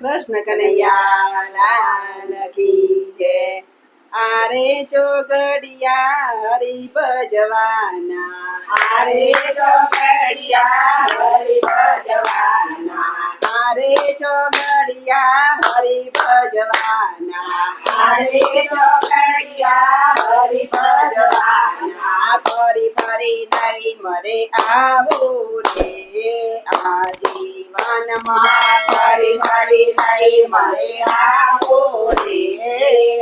કૃષ્ણ કનૈયા લાલ કી જય. આરે ચોગડિયા હરી ભજવાના. આરે ચોગડિયા હરિ ભજવાના. આરે ચોગડિયા હરિ ભજવાના. આરે ચોગડિયા હરિ ભજવાના. ફરી ફરી નહીં મરે આવું રે આ જીવનમાં ફરી ફરી નહીં મળે આવો રે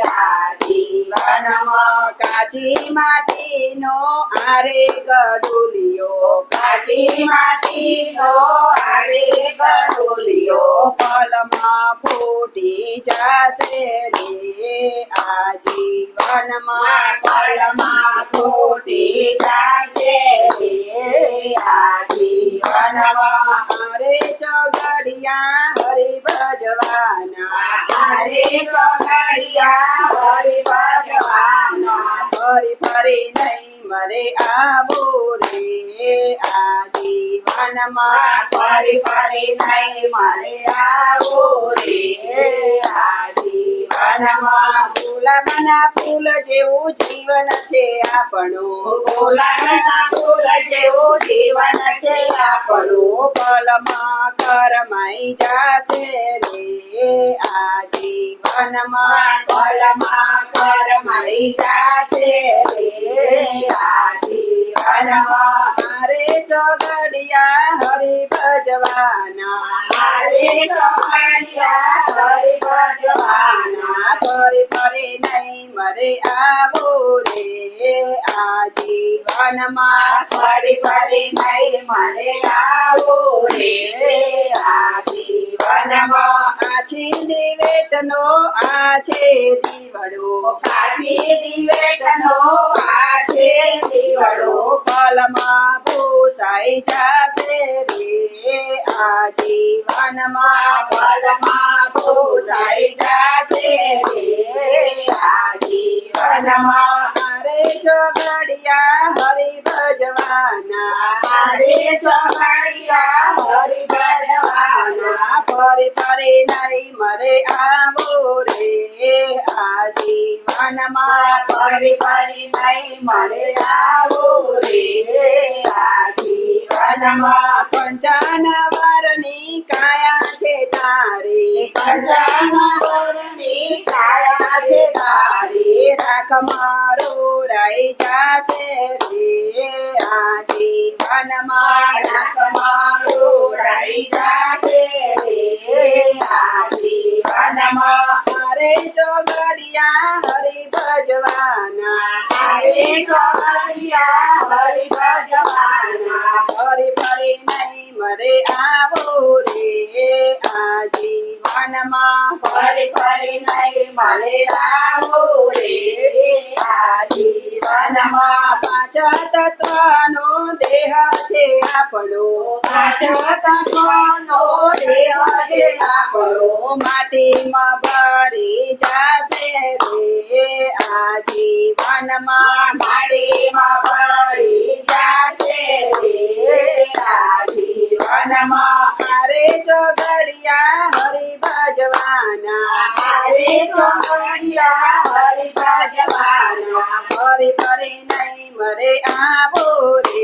આ જીવનમાં કાચી માટીનો આરે ગડુલિયો કાચી માટીનો આરે ગડોલિયો, પલમાં ફૂટી જશે રે આ જીવનમાં પલમાં ફૂટી જાશે અરે ચોગડિયા હરી ભજવાના. આરે ચોગડિયા હરિ ભજવાના. ફરી ફરી નહીં મરે આવો રે. આ જીવનમાં ફરી ફરી નહીં મળે આવો રે. આ જીવનમાં ગુલાબના ફૂલ જેવું જીવન છે આપણું. ગુલાબના ફૂલ જેવું જીવન છે આપણું. પલમાં કરમાઈ જાશે રે આ જીવનમાં. પલમાં કરમાઈ જાશે રે આ નહીં મરે આવો રે. આ જીવનમાં ફરી ફરી દિવેટનો આ છે દીવડો. કાશી દિવેટનો આ છે દીવડો. પલમાં ભૂસાઈ આ જીવનમાં પલમાં ભૂસાઈ જાશે રે આ જીવનમાં મારે ચોગડિયા હરી ભજવાના આરે ચોગડિયા હરિ ભજવાના ફરી ફરી નહીં મરે આવો રે આ જીવનમાં ફરી ફરી નહીં મળે આવો રે. આ જીવનમાં પંચાન વરની કાયા છે તારી. વરની કાયા છે તારી. રાખ મારો રહી જાશે રે. આ જીવનમાં રાખ મારું રહી જાશે રે. આ ચોગડિયા હરી ભજવાના. હરે ચોગડિયા હરી ભજવાના. ફરી ફરી નહીં મરે આવો રે આ જીવનમાં ફરી ફરી નહીં મળે આવો રે આ જીવનમાં પાંચ તત્વનો દેહ છે આપણો. પાંચ કોનો દેહ છે આપણો. માટીમાં ભરી જશે રે આ જીવનમાં માડીમાં પડી જાશે રે આ જીવનમાં મારે ઘડિયા હરી ભજવાના. આરે ચોગડિયા હરી ભજવાના. ફરી ફરી નહીં મરે આવો રે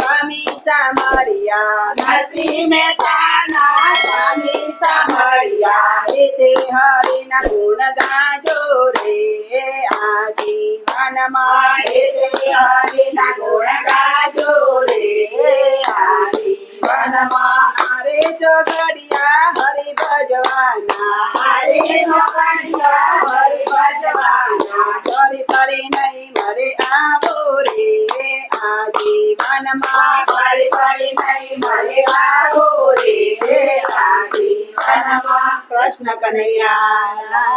સામરિયા નરસિંહ મહેતાના સ્વામી સાંભળ્યા. તે હરિના ગુણ ગાજો રે. આ જીવનમાં મારે તે હરિના ગુણ ગાજો રે. આ જીવનમાં આરે ચોગડિયા હરિ ભજવાના. હરે નોકરિયા હરિ ભજવાના. ફરી ફરી નહીં મરે આવો રે. ફરી ફરી નહીં મળે આવો રે આ જીવનમાં કૃષ્ણ કનૈયા